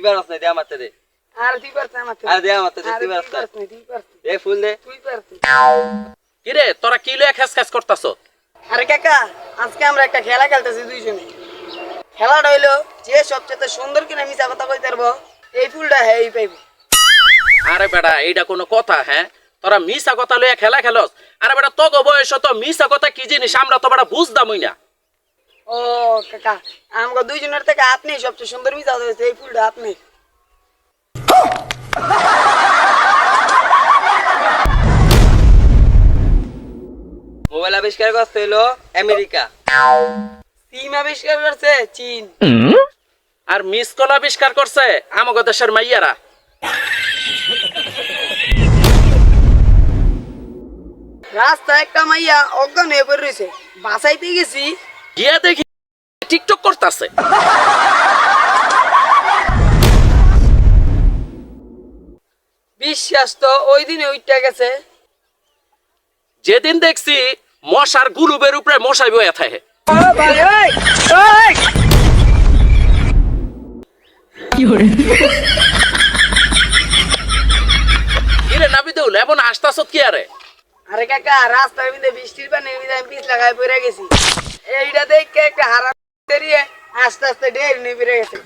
তুই পারস না দে আমার দে আর তুই আমার থেকে। আর দে আমার দে তুই পারস না তুই পারছ না, দে ফুল দে তুই পারছ না। কিরে তোরা কি লয়ে খেস খেস করতাছ আরে কাকা আজকে আমরা একটা খেলা খেলতেছি দুইজনে খেলাটা হইল যে সবচেয়ে সুন্দর কিনা মিশা কথা কইতে পারব এই ফুলটা হ্যাঁ এই পাইবো। আরে বেটা এইটা কোনো কথা হ্যাঁ? তোরা মিশা কথা লইয়া খেলা খেলস। আরে বেটা তোকে বয়স তো মিশা কথা কি জিনিস? আমরা তো বেটা বুঝদামই না। ও, কাকা আমাকে দুইজনের থেকে আপনি সবচেয়ে সুন্দর মিশা হয়েছে, এই ফুলটা আপনি। মোবাইল আবিষ্কার করতে হইল আমেরিকা। সিম আবিষ্কার করছে চীন। আর মিস কল আবিষ্কার করছে আমাকে দেশের মাইয়ারা। রাস্তা একটা মাইয়া অজ্ঞান হয়ে পড়ে রয়েছে। বাসাইতে গেছি গিয়া দেখি টিকটক করতাছে। বিশ্বাস তো ওই দিনে গেছে। যেদিন দেখছি মশার গুলুবের উপরে মশাই বয়ে থাকে। কিরে হাসতাছত কি আরে? আরে কাকা রাস্তার মধ্যে বৃষ্টির পানির মধ্যে আমি পিছ লাগাই পড়ে গেছি। এইটা দেখে একটা হারা তেরিয়ে আস্তে আস্তে ডের নিয়ে বেড়ে গেছে